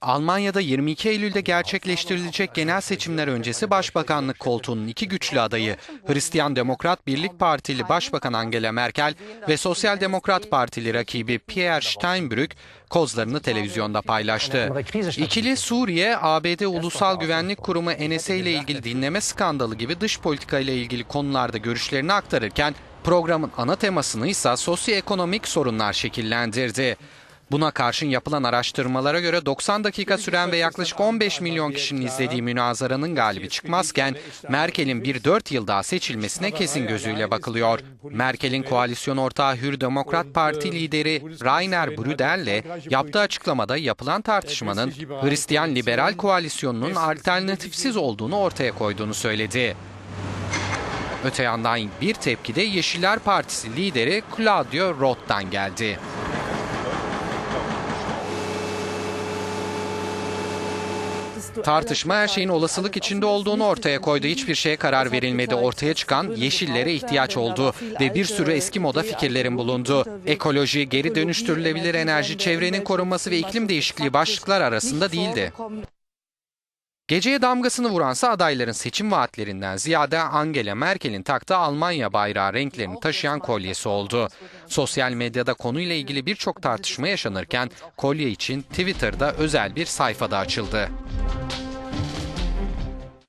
Almanya'da 22 Eylül'de gerçekleştirilecek genel seçimler öncesi başbakanlık koltuğunun iki güçlü adayı Hristiyan Demokrat Birlik Partili Başbakan Angela Merkel ve Sosyal Demokrat Partili rakibi Pierre Steinbrück kozlarını televizyonda paylaştı. İkili Suriye, ABD Ulusal Güvenlik Kurumu NSA ile ilgili dinleme skandalı gibi dış politika ile ilgili konularda görüşlerini aktarırken programın ana temasını ise sosyoekonomik sorunlar şekillendirdi. Buna karşın yapılan araştırmalara göre 90 dakika süren ve yaklaşık 15 milyon kişinin izlediği münazaranın galibi çıkmazken Merkel'in bir 4 yıl daha seçilmesine kesin gözüyle bakılıyor. Merkel'in koalisyon ortağı Hür Demokrat Parti lideri Rainer Brüder'le yaptığı açıklamada yapılan tartışmanın Hristiyan Liberal Koalisyonu'nun alternatifsiz olduğunu ortaya koyduğunu söyledi. Öte yandan bir tepki de Yeşiller Partisi lideri Claudio Roth'tan geldi. Tartışma her şeyin olasılık içinde olduğunu ortaya koydu. Hiçbir şeye karar verilmedi. Ortaya çıkan yeşillere ihtiyaç oldu ve bir sürü eski moda fikirlerin bulundu. Ekoloji, geri dönüştürülebilir enerji, çevrenin korunması ve iklim değişikliği başlıklar arasında değildi. Geceye damgasını vuransa adayların seçim vaatlerinden ziyade Angela Merkel'in taktığı Almanya bayrağı renklerini taşıyan kolyesi oldu. Sosyal medyada konuyla ilgili birçok tartışma yaşanırken kolye için Twitter'da özel bir sayfada açıldı.